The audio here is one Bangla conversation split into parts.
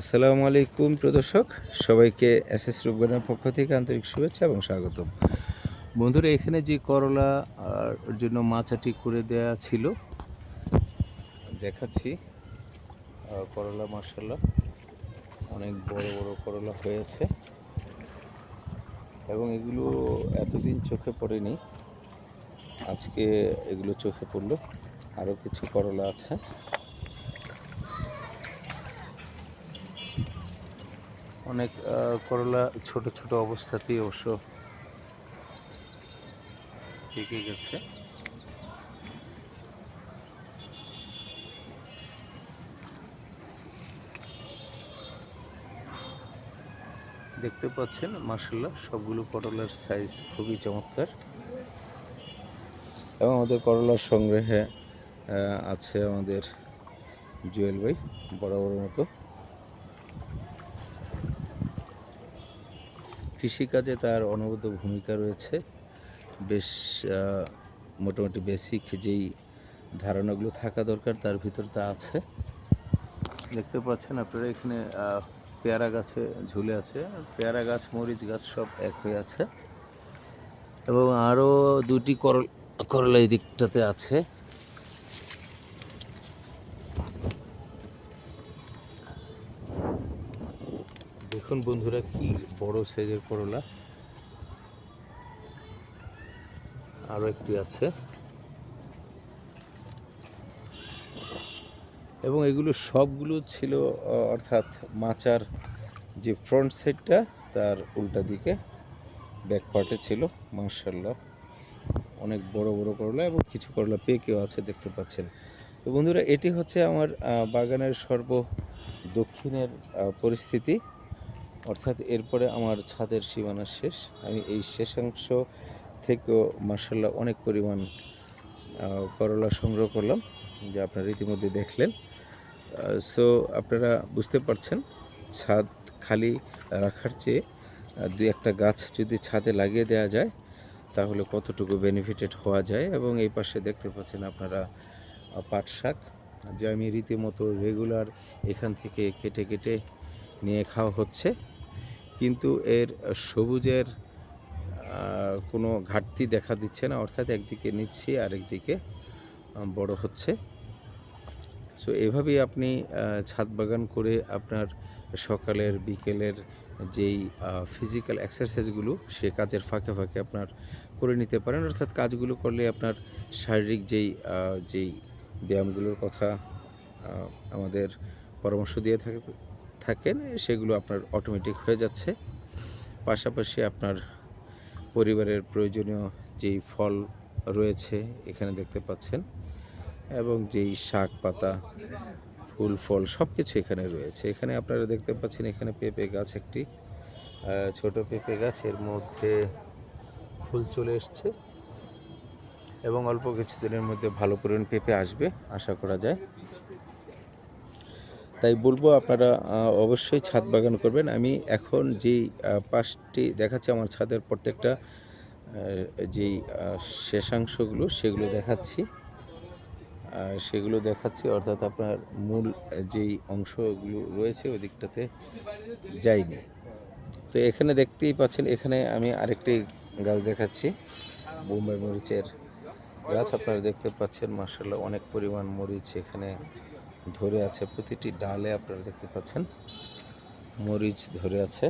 আসসালামু আলাইকুম প্রদর্শক সবাইকে এস এস রূপগণের পক্ষ থেকে আন্তরিক শুভেচ্ছা এবং স্বাগতম। বন্ধুরা, এখানে যে করলা জন্য মাচাটি করে দেয়া ছিল, দেখাচ্ছি। করলা মার্শাল্লাহ অনেক বড় বড় করলা হয়েছে। এবং এগুলো এতদিন চোখে পড়েনি। আজকে এগুলো চোখে পড়ল। আরও কিছু করলা আছে। অনেক করলা ছোট ছোট অবস্থাতেই অবশ্য পেকে গেছে। দেখতে পাচ্ছেন মার্শাল্লাহ সবগুলো করলার সাইজ খুবই চমৎকার। এবং আমাদের করলার সংগ্রহে আছে আমাদের জুয়েল ভাই বরাবর মতো। কৃষিকাজে তার অনবদ্য ভূমিকা রয়েছে। বেশ মোটামুটি বেসিক যেই ধারণাগুলো থাকা দরকার তার ভিতর তা আছে। দেখতে পাচ্ছেন আপনারা এখানে পেয়ারা গাছে ঝুলে আছে। পেয়ারা গাছ, মরিচ গাছ সব এক হয়ে আছে। এবং আরও দুটি করল, করলা এই দিকটাতে আছে। দেখুন বন্ধুরা কি বড় সাইজের করলা আরও একটি আছে। এবং এগুলো সবগুলো ছিল অর্থাৎ মাচার যে ফ্রন্ট সাইডটা তার উল্টা দিকে ব্যাক পার্টে ছিল মার্শাল্লাহ অনেক বড় বড় করলা এবং কিছু করলা পেকেও আছে, দেখতে পাচ্ছেন। তো বন্ধুরা, এটি হচ্ছে আমার বাগানের সর্ব দক্ষিণের পরিস্থিতি। অর্থাৎ এরপরে আমার ছাদের সীমানা শেষ। আমি এই শেষাংশ থেকেও মার্শাল্লাহ অনেক পরিমাণ করলা সংগ্রহ করলাম, যা আপনারা ইতিমধ্যে দেখলেন। সো আপনারা বুঝতে পারছেন, ছাদ খালি রাখার চেয়ে দুই একটা গাছ যদি ছাদে লাগিয়ে দেওয়া যায়, তাহলে কতটুকু বেনিফিটেড হওয়া যায়? এবং এই পাশে দেখতে পাচ্ছেন আপনারা পাট শাক, যে আমি রীতিমতো রেগুলার এখান থেকে কেটে কেটে নিয়ে খাওয়া হচ্ছে। কিন্তু এর সবুজের কোনো ঘাটতি দেখা দিচ্ছে না, অর্থাৎ একদিকে নিচ্ছি আরেকদিকে বড় হচ্ছে। সো এভাবেই আপনি ছাদ বাগান করে আপনার সকালের, বিকেলের যেই ফিজিক্যাল এক্সারসাইজগুলো সে কাজের ফাঁকে ফাঁকে আপনার করে নিতে পারেন। অর্থাৎ কাজগুলো করলে আপনার শারীরিক যেই যেই ব্যায়ামগুলোর কথা আমাদের পরামর্শ দিয়ে থাকে থাকেন, সেগুলো আপনার অটোমেটিক হয়ে যাচ্ছে। পাশাপাশি আপনার পরিবারের প্রয়োজনীয় যেই ফল রয়েছে, এখানে দেখতে পাচ্ছেন, এবং যেই শাক পাতা, ফুল, ফল সব কিছু এখানে রয়েছে। এখানে আপনারা দেখতে পাচ্ছেন, এখানে পেঁপে গাছ একটি ছোট পেঁপে গাছ, এর মধ্যে ফুল চলে এসছে, এবং অল্প কিছুদিনের মধ্যে ভালো পরিমাণ পেঁপে আসবে, আশা করা যায়। তাই বলব আপনারা অবশ্যই ছাদ বাগান করবেন। আমি এখন যেই পাঁচটি দেখাচ্ছি, আমার ছাদের প্রত্যেকটা যেই শেষাংশগুলো, সেগুলো দেখাচ্ছি। সেগুলো দেখাচ্ছি, অর্থাৎ আপনার মূল যেই অংশগুলো রয়েছে, ওই দিকটাতে যাইনি। তো এখানে দেখতেই পাচ্ছেন, এখানে আমি আরেকটি গাছ দেখাচ্ছি, বোম্বাই মরিচের গাছ। আপনারা দেখতে পাচ্ছেন মার্শাল্লাহ অনেক পরিমাণ মরিচ এখানে ধরে আছে, প্রতিটি ডালে আপনারা দেখতে পাচ্ছেন মরিচ ধরে আছে।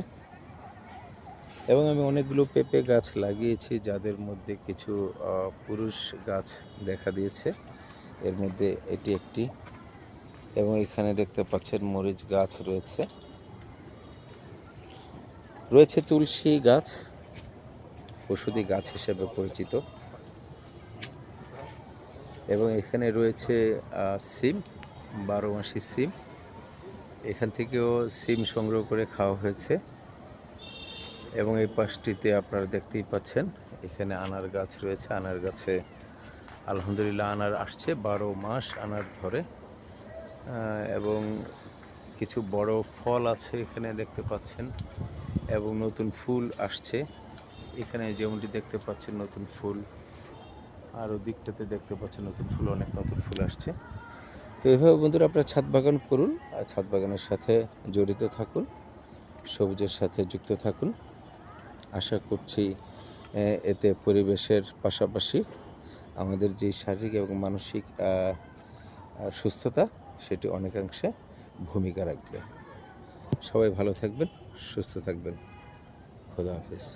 এবং আমি অনেকগুলো পেঁপে গাছ লাগিয়েছি, যাদের মধ্যে কিছু পুরুষ গাছ দেখা দিয়েছে। এর মধ্যে এটি একটি। এবং এখানে দেখতে পাচ্ছেন মরিচ গাছ রয়েছে। রয়েছে তুলসী গাছ, ওষুধি গাছ হিসেবে পরিচিত। এবং এখানে রয়েছে সিম। বারো মাসি সিম। এখান থেকেও সিম সংগ্রহ করে খাওয়া হয়েছে। এবং এই পাশটিতে আপনারা দেখতেই পাচ্ছেন, এখানে আনার গাছ রয়েছে। আনার গাছে আলহামদুলিল্লাহ আনার আসছে, বারো মাস আনার ধরে। এবং কিছু বড় ফল আছে এখানে দেখতে পাচ্ছেন, এবং নতুন ফুল আসছে। এখানে যেমনটি দেখতে পাচ্ছেন, নতুন ফুল। আর দিকটাতে দেখতে পাচ্ছেন, নতুন ফুল, অনেক নতুন ফুল আসছে। তো এভাবে বন্ধুরা আপনারা ছাদ বাগান করুন আর ছাদ বাগানের সাথে জড়িত থাকুন, সবুজের সাথে যুক্ত থাকুন। আশা করছি এতে পরিবেশের পাশাপাশি আমাদের যে শারীরিক এবং মানসিক সুস্থতা, সেটি অনেকাংশে ভূমিকা রাখবে। সবাই ভালো থাকবেন, সুস্থ থাকবেন। খোদা হাফিজ।